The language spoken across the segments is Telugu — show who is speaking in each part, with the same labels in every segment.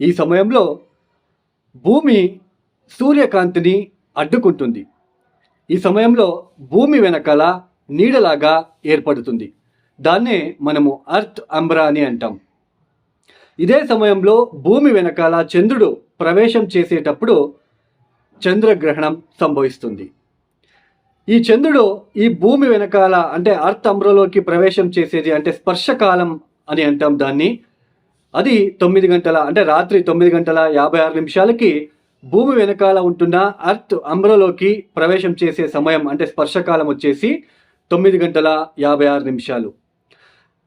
Speaker 1: ఈ సమయంలో భూమి సూర్యకాంతిని అడ్డుకుంటుంది. ఈ సమయంలో భూమి వెనకాల నీడలాగా ఏర్పడుతుంది. దాన్నే మనము అర్త్ అంబ్రా అని అంటాం. ఇదే సమయంలో భూమి వెనకాల చంద్రుడు ప్రవేశం చేసేటప్పుడు చంద్రగ్రహణం సంభవిస్తుంది. ఈ చంద్రుడు ఈ భూమి వెనకాల అంటే అర్త్ అంబ్రలోకి ప్రవేశం చేసేది అంటే స్పర్శకాలం అని అంటాం దాన్ని. అది తొమ్మిది గంటల అంటే రాత్రి తొమ్మిది గంటల యాభై ఆరు నిమిషాలకి భూమి వెనకాల ఉంటున్న అర్త్ అంబ్రలోకి ప్రవేశం చేసే సమయం అంటే స్పర్శకాలం వచ్చేసి తొమ్మిది గంటల యాభై ఆరు నిమిషాలు.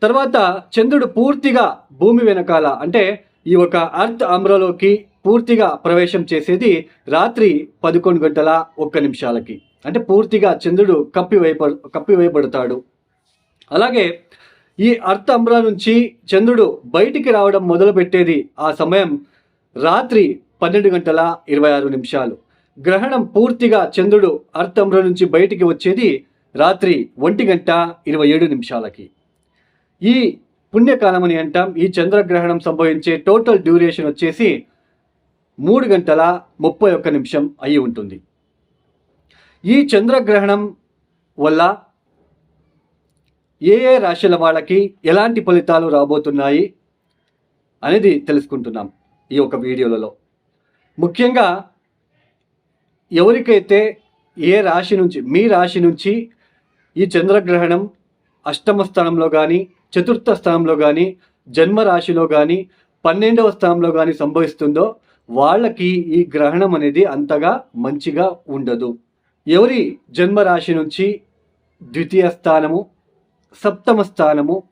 Speaker 1: తర్వాత చంద్రుడు పూర్తిగా భూమి వెనకాల అంటే ఈ ఒక అర్త్ అమ్రలోకి పూర్తిగా ప్రవేశం చేసేది రాత్రి పదకొండు గంటల ఒక్క నిమిషాలకి. అంటే పూర్తిగా చంద్రుడు కప్పివేయబ కప్పివేయబడతాడు. అలాగే ఈ అర్త్ అమ్ర నుంచి చంద్రుడు బయటికి రావడం మొదలుపెట్టేది ఆ సమయం రాత్రి పన్నెండు గంటల ఇరవై ఆరు నిమిషాలు. గ్రహణం పూర్తిగా చంద్రుడు అర్త్ నుంచి బయటికి వచ్చేది రాత్రి ఒంటి గంట ఇరవై ఏడు నిమిషాలకి. ఈ పుణ్యకాలం అని అంటాం. ఈ చంద్రగ్రహణం సంభవించే టోటల్ డ్యూరేషన్ వచ్చేసి మూడు గంటల ముప్పై ఒక్క నిమిషం అయి ఉంటుంది. ఈ చంద్రగ్రహణం వల్ల ఏ ఏ రాశుల వాళ్ళకి ఎలాంటి ఫలితాలు రాబోతున్నాయి అనేది తెలుసుకుంటున్నాం ఈ యొక్క వీడియోలలో. ముఖ్యంగా ఎవరికైతే ఏ రాశి నుంచి మీ రాశి నుంచి ఈ చంద్రగ్రహణం అష్టమ స్థానంలో కానీ చతుర్థ స్థానంలో కానీ జన్మ రాశిలో కానీ పన్నెండవ స్థానంలో కానీ సంభవిస్తుందో వాళ్ళకి ఈ గ్రహణం అనేది అంతగా మంచిగా ఉండదు. ఎవరి జన్మ రాశి నుంచి ద్వితీయ స్థానము సప్తమ స్థానము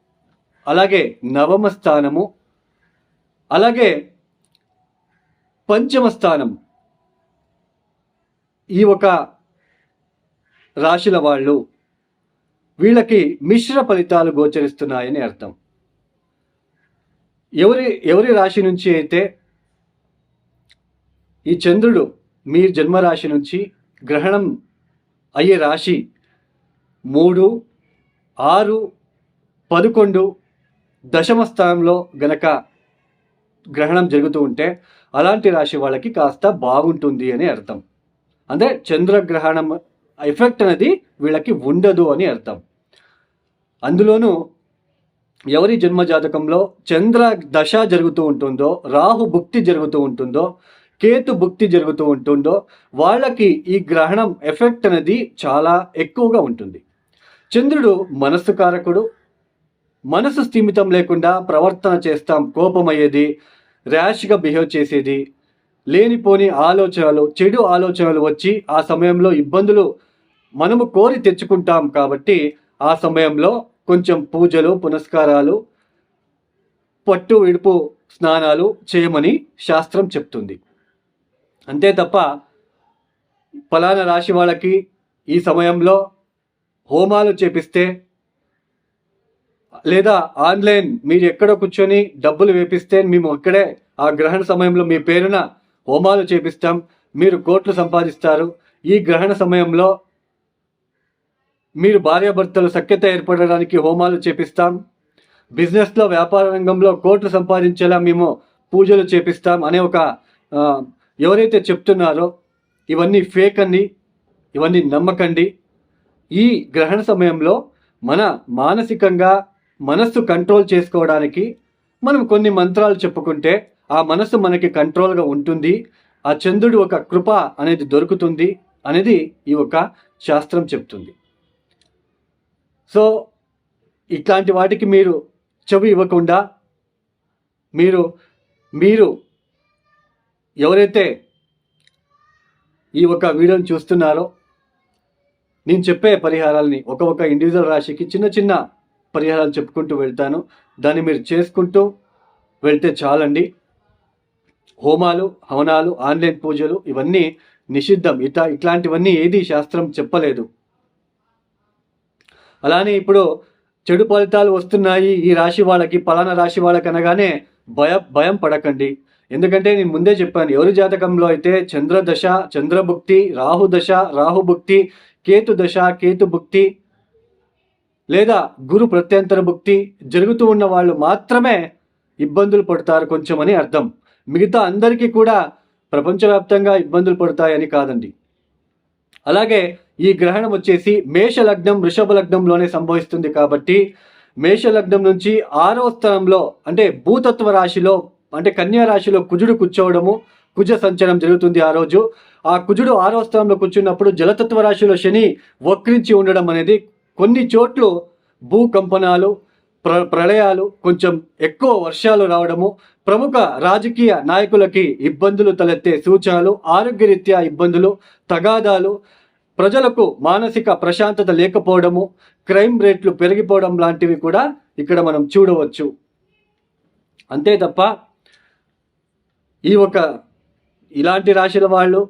Speaker 1: అలాగే నవమ స్థానము అలాగే పంచమ స్థానం ఈ ఒక రాశుల వాళ్ళు వీళ్ళకి మిశ్ర ఫలితాలు గోచరిస్తున్నాయని అర్థం. ఎవరి ఎవరి రాశి నుంచి అయితే ఈ చంద్రుడు మీ జన్మరాశి నుంచి గ్రహణం అయ్యే రాశి మూడు ఆరు పదకొండు దశమ స్థానంలో గనక గ్రహణం జరుగుతూ ఉంటే అలాంటి రాశి వాళ్ళకి కాస్త బాగుంటుంది అని అర్థం. అంటే చంద్రగ్రహణం ఎఫెక్ట్ అనేది వీళ్ళకి ఉండదు అని అర్థం. అందులోనూ ఎవరి జన్మ జాతకంలో చంద్ర దశ జరుగుతూ ఉంటుందో రాహు భుక్తి జరుగుతూ ఉంటుందో కేతు భుక్తి జరుగుతూ ఉంటుందో వాళ్ళకి ఈ గ్రహణం ఎఫెక్ట్ అనేది చాలా ఎక్కువగా ఉంటుంది. చంద్రుడు మనస్సు కారకుడు. మనసు స్థిమితం లేకుండా ప్రవర్తన చేస్తాం కోపమయ్యేది ర్యాష్గా బిహేవ్ చేసేది. లేనిపోని ఆలోచనలు చెడు ఆలోచనలు వచ్చి ఆ సమయంలో ఇబ్బందులు మనము కోరి తెచ్చుకుంటాం కాబట్టి ఆ సమయంలో కొంచెం పూజలు పునస్కారాలు పట్టు విడుపు స్నానాలు చేయమని శాస్త్రం చెప్తుంది. అంతే తప్ప ఫలానా రాశి వాళ్ళకి ఈ సమయంలో హోమాలు చేపిస్తే లేదా ఆన్లైన్ మీరు ఎక్కడో కూర్చొని డబ్బులు వేపిస్తే మేము అక్కడే ఆ గ్రహణ సమయంలో మీ పేరున హోమాలు చేపిస్తాం మీరు కోట్లు సంపాదిస్తారు. ఈ గ్రహణ సమయంలో మీరు భార్యాభర్తలు సఖ్యత ఏర్పడడానికి హోమాలు చేపిస్తాం. బిజినెస్లో వ్యాపార రంగంలో కోట్లు సంపాదించేలా మేము పూజలు చేపిస్తాం అనే ఒక ఎవరైతే చెప్తున్నారో ఇవన్నీ ఫేక్ అండి ఇవన్నీ నమ్మకండి. ఈ గ్రహణ సమయంలో మన మానసికంగా మనస్సు కంట్రోల్ చేసుకోవడానికి మనం కొన్ని మంత్రాలు చెప్పుకుంటే ఆ మనస్సు మనకి కంట్రోల్గా ఉంటుంది. ఆ చంద్రుడు ఒక కృప అనేది దొరుకుతుంది అనేది ఈ ఒక శాస్త్రం చెప్తుంది. సో ఇట్లాంటి వాటికి మీరు చెవి ఇవ్వకుండా మీరు మీరు ఎవరైతే ఈ ఒక వీడియోని చూస్తున్నారో నేను చెప్పే పరిహారాలని ఒక ఒక ఇండివిజువల్ రాశికి చిన్న చిన్న పరిహారాలు చెప్పుకుంటూ వెళ్తాను. దాన్ని మీరు చేసుకుంటూ వెళ్తే చాలండి. హోమాలు హవనాలు ఆన్లైన్ పూజలు ఇవన్నీ నిషిద్ధం. ఇట ఇట్లాంటివన్నీ ఏది శాస్త్రం చెప్పలేదు. అలానే ఇప్పుడు చెడు ఫలితాలు వస్తున్నాయి. ఈ రాశి వాళ్ళకి పలానా రాశి వాళ్ళకి అనగానే భయ భయం పడకండి. ఎందుకంటే నేను ముందే చెప్పాను ఎవరి జాతకంలో అయితే చంద్రదశ చంద్రభుక్తి రాహుదశ రాహుభుక్తి కేతు దశ కేతు భుక్తి లేదా గురు ప్రత్యంతర భుక్తి జరుగుతూ ఉన్న వాళ్ళు మాత్రమే ఇబ్బందులు పడతారు కొంచెం అని అర్థం. మిగతా అందరికీ కూడా ప్రపంచవ్యాప్తంగా ఇబ్బందులు పడతాయని కాదండి. అలాగే ఈ గ్రహణం వచ్చేసి మేష లగ్నం వృషభ లగ్నంలోనే సంభవిస్తుంది కాబట్టి మేష లగ్నం నుంచి ఆరవ స్థానంలో అంటే భూతత్వ రాశిలో అంటే కన్యా రాశిలో కుజుడు కూర్చోవడము కుజ సంచలనం జరుగుతుంది ఆ రోజు. ఆ కుజుడు ఆరవ స్థానంలో కూర్చున్నప్పుడు జలతత్వ రాశిలో శని వక్రించి ఉండడం అనేది కొన్ని చోట్లు భూకంపనాలు ప్ర ప్రళయాలు కొంచెం ఎక్కువ వర్షాలు రావడము ప్రముఖ రాజకీయ నాయకులకి ఇబ్బందులు తలెత్తే సూచనలు ఆరోగ్యరీత్యా ఇబ్బందులు తగాదాలు ప్రజలకు మానసిక ప్రశాంతత లేకపోవడము క్రైమ్ రేట్లు పెరిగిపోవడం లాంటివి కూడా ఇక్కడ మనం చూడవచ్చు. అంతే తప్ప ఈ ఒక ఇలాంటి రాశుల వాళ్ళు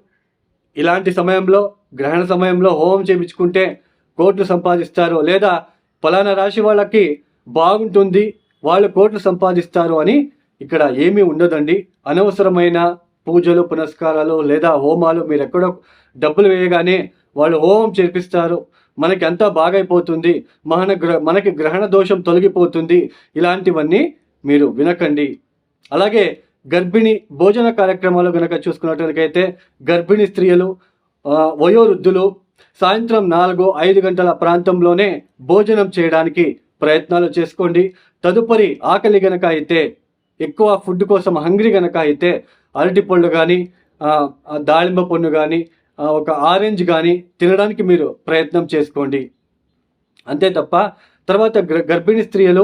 Speaker 1: ఇలాంటి సమయంలో గ్రహణ సమయంలో హోమం చేయించుకుంటే కోట్లు సంపాదిస్తారు. లేదా ఫలానా రాశి వాళ్ళకి బాగుంటుంది వాళ్ళు కోట్లు సంపాదిస్తారు అని ఇక్కడ ఏమీ ఉండదండి. అనవసరమైన పూజలు పునస్కారాలు లేదా హోమాలు మీరు ఎక్కడో డబ్బులు వేయగానే వాళ్ళు హోమం చేపిస్తారు. మనకి అంతా బాగైపోతుంది. మన గ్ర మనకి గ్రహణ దోషం తొలగిపోతుంది. ఇలాంటివన్నీ మీరు వినకండి. అలాగే గర్భిణి భోజన కార్యక్రమాలు కనుక చూసుకున్నట్లయితే గర్భిణీ స్త్రీలు వయోవృద్ధులు సాయంత్రం నాలుగు ఐదు గంటల ప్రాంతంలోనే భోజనం చేయడానికి ప్రయత్నాలు చేసుకోండి. తదుపరి ఆకలి గనక అయితే ఎక్కువ ఫుడ్ కోసం హంగ్రీ గనక అయితే అరటి పళ్ళు కానీ దాళింబ పండు కానీ ఒక ఆరెంజ్ కానీ తినడానికి మీరు ప్రయత్నం చేసుకోండి. అంతే తప్ప తర్వాత గర్- గర్భిణీ స్త్రీలు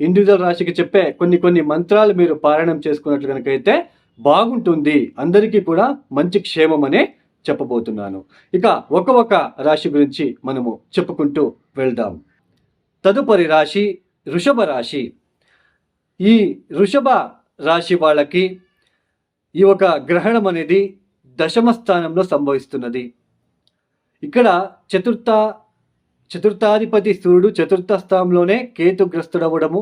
Speaker 1: ఇండివిజువల్ రాశికి చెప్పే కొన్ని కొన్ని మంత్రాలు మీరు పారాయణం చేసుకున్నట్లు కనుకైతే బాగుంటుంది. అందరికీ కూడా మంచి క్షేమం అనే చెప్పబోతున్నాను. ఇక ఒక ఒక రాశి గురించి మనము చెప్పుకుంటూ వెళ్దాం. తదుపరి రాశి వృషభ రాశి. ఈ వృషభ రాశి వాళ్ళకి ఈ ఒక గ్రహణం అనేది దశమ స్థానంలో సంభవిస్తున్నది. ఇక్కడ చతుర్థ చతుర్థాధిపతి సూర్యుడు చతుర్థ స్థానంలోనే కేతుగ్రస్తుడవడము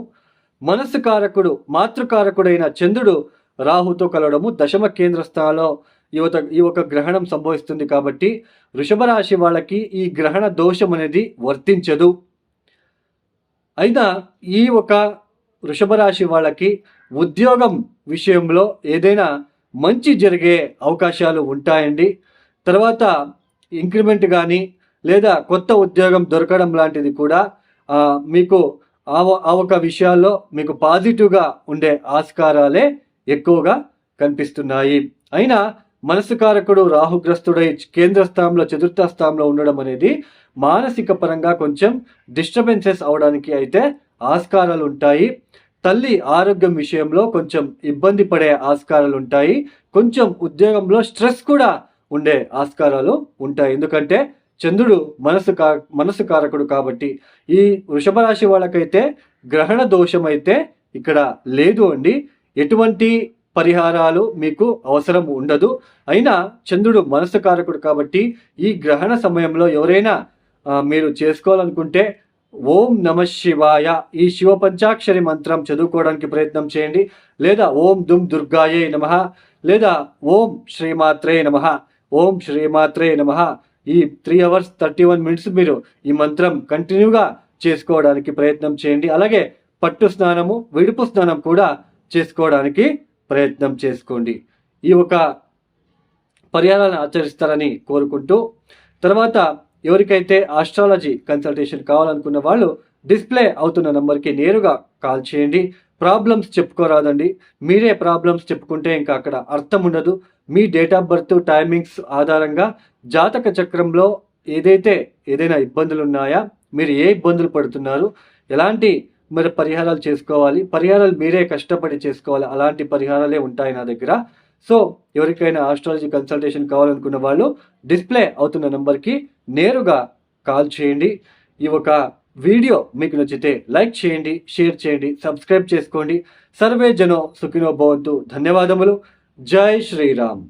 Speaker 1: మనస్సు కారకుడు మాతృకారకుడైన చంద్రుడు రాహుతో కలవడము దశమ కేంద్ర స్థానంలో ఈ ఈ ఒక గ్రహణం సంభవిస్తుంది కాబట్టి వృషభ రాశి వాళ్ళకి ఈ గ్రహణ దోషం అనేది వర్తించదు. అయినా ఈ ఒక వృషభ రాశి వాళ్ళకి ఉద్యోగం విషయంలో ఏదైనా మంచి జరిగే అవకాశాలు ఉంటాయండి. తర్వాత ఇంక్రిమెంట్ కానీ లేదా కొత్త ఉద్యోగం దొరకడం లాంటిది కూడా మీకు ఆ ఒక విషయాల్లో మీకు పాజిటివ్గా ఉండే ఆస్కారాలే ఎక్కువగా కనిపిస్తున్నాయి. అయినా మనసు కారకుడు రాహుగ్రస్తుడై కేంద్ర స్థానంలో చతుర్థ స్థానంలో ఉండడం అనేది మానసిక పరంగా కొంచెం డిస్టర్బెన్సెస్ అవడానికి అయితే ఆస్కారాలు ఉంటాయి తల్లి ఆరోగ్యం విషయంలో కొంచెం ఇబ్బంది పడే ఆస్కారాలు ఉంటాయి కొంచెం ఉద్యోగంలో స్ట్రెస్ కూడా ఉండే ఆస్కారాలు ఉంటాయి. ఎందుకంటే చంద్రుడు మనసు కా మనసు కారకుడు కాబట్టి ఈ వృషభ రాశి వాళ్ళకైతే గ్రహణ దోషం అయితే ఇక్కడ లేదు అండి. ఎటువంటి పరిహారాలు మీకు అవసరం ఉండదు. అయినా చంద్రుడు మనసు కారకుడు కాబట్టి ఈ గ్రహణ సమయంలో ఎవరైనా మీరు చేసుకోవాలనుకుంటే ఓం నమ శివాయ ఈ శివ పంచాక్షరి మంత్రం చదువుకోవడానికి ప్రయత్నం చేయండి. లేదా ఓం దుమ్ దుర్గాయే నమ లేదా ఓం శ్రీమాత్రే నమ ఓం శ్రీమాత్రే నమ ఈ three hours thirty one minutes మీరు ఈ మంత్రం కంటిన్యూగా చేసుకోవడానికి ప్రయత్నం చేయండి. అలాగే పట్టు స్నానము విడుపు స్నానం కూడా చేసుకోవడానికి ప్రయత్నం చేసుకోండి. ఈ ఒక పర్యాలను ఆచరిస్తారని కోరుకుంటూ తర్వాత ఎవరికైతే ఆస్ట్రాలజీ కన్సల్టేషన్ కావాలనుకున్న వాళ్ళు డిస్ప్లే అవుతున్న నెంబర్కి నేరుగా కాల్ చేయండి. ప్రాబ్లమ్స్ చెప్పుకోరాదండి. మీరే ప్రాబ్లమ్స్ చెప్పుకుంటే ఇంకా అక్కడ అర్థం ఉండదు. మీ డేట్ ఆఫ్ బర్త్ టైమింగ్స్ ఆధారంగా జాతక చక్రంలో ఏదైతే ఏదైనా ఇబ్బందులు ఉన్నాయా మీరు ఏ ఇబ్బందులు పడుతున్నారు ఎలాంటి మరి పరిహారాలు చేసుకోవాలి పరిహారాలు మీరే కష్టపడి చేసుకోవాలి అలాంటి పరిహారాలే ఉంటాయి నా దగ్గర. సో ఎవరికైనా ఆస్ట్రాలజీ కన్సల్టేషన్ కావాలనుకున్న వాళ్ళు డిస్ప్లే అవుతున్న నెంబర్కి నేరుగా కాల్ చేయండి. ఈ ఒక వీడియో మీకు నచ్చితే లైక్ చేయండి షేర్ చేయండి సబ్స్క్రైబ్ చేసుకోండి. సర్వే జనో సుఖినో భవంతు. ధన్యవాదములు. జై శ్రీరామ్.